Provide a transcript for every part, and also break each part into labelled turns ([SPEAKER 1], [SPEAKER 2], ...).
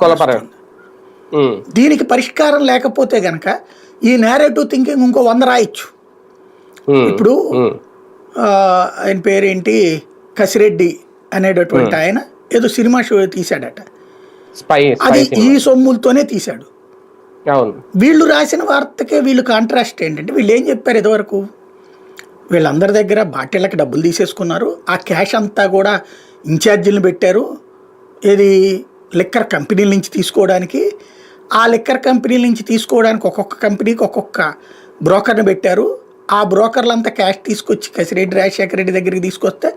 [SPEAKER 1] కులపరం.
[SPEAKER 2] దీనికి పరిష్కారం లేకపోతే గనక ఈ నేరేటివ్ థింకింగ్ ఇంకో వంద రాయొచ్చు. ఇప్పుడు ఆయన పేరేంటి? కసిరెడ్డి అనేటటువంటి ఆయన ఏదో సినిమా షో తీశాడట. అది ఈ. సొమ్ములతోనే తీశాడు. వీళ్ళు రాసిన వార్తకే వీళ్ళు కాంట్రాస్ట్ ఏంటంటే వీళ్ళు ఏం చెప్పారు ఇదివరకు? వీళ్ళందరి దగ్గర బాటిళ్ళకి డబ్బులు తీసేసుకున్నారు. ఆ క్యాష్ అంతా కూడా ఇన్ఛార్జీలను పెట్టారు. ఏది? లిక్కర్ కంపెనీల నుంచి తీసుకోవడానికి ఆ లిక్కర్ కంపెనీల నుంచి తీసుకోవడానికి ఒక్కొక్క కంపెనీకి ఒక్కొక్క బ్రోకర్ని పెట్టారు. ఆ బ్రోకర్లంతా క్యాష్ తీసుకొచ్చి కసిరెడ్డి రాజశేఖర రెడ్డి దగ్గరికి తీసుకొస్తే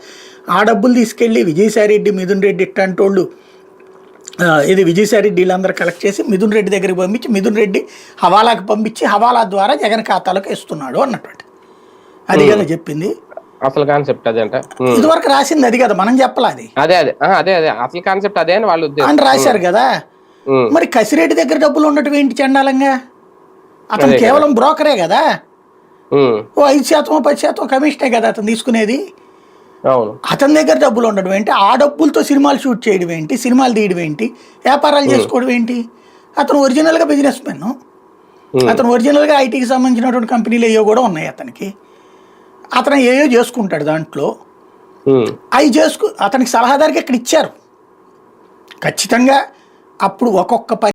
[SPEAKER 2] ఆ డబ్బులు తీసుకెళ్ళి విజయసాయి రెడ్డి మిథున్ రెడ్డి ఇట్లాంటి వాళ్ళు ఇది విజయసాయి రెడ్డి వీళ్ళందరూ కలెక్ట్ చేసి మిథున్ రెడ్డి దగ్గరికి పంపించి మిథున్ రెడ్డి హవాలాకి పంపించి హవాలా ద్వారా జగన్ ఖాతాలోకి వేస్తున్నాడు అన్నటువంటి అది కదా చెప్పింది.
[SPEAKER 1] అసలు కాన్సెప్ట్ అదే అంట.
[SPEAKER 2] ఇదివరకు రాసింది అది కదా మనం చెప్పాలి అది?
[SPEAKER 1] అదే అదే. అదే అదే. అసలు కాన్సెప్ట్ అదే అని వాళ్ళు ఉద్దేశం.
[SPEAKER 2] అని రాశారు కదా. మరి కసిరెడ్డి దగ్గర డబ్బులు ఉండటం ఏంటి చండాలంగా? అతను. కేవలం బ్రోకరే కదా. ఓ ఐదు శాతం పది శాతం కమిషనే కదా అతను తీసుకునేది. అతని దగ్గర డబ్బులు ఉండడం ఏంటి? ఆ డబ్బులతో సినిమాలు షూట్ చేయడం ఏంటి? సినిమాలు తీయడం ఏంటి? వ్యాపారాలు చేసుకోవడం ఏంటి? అతను ఒరిజినల్గా బిజినెస్ మెన్ అతను ఒరిజినల్గా ఐటీకి సంబంధించినటువంటి కంపెనీలు ఏవో కూడా ఉన్నాయి అతనికి. అతను ఏయో చేసుకుంటాడు దాంట్లో. అవి చేసుకు అతనికి సలహాదారికి ఇక్కడ ఇచ్చారు. ఖచ్చితంగా అప్పుడు ఒక్కొక్క పని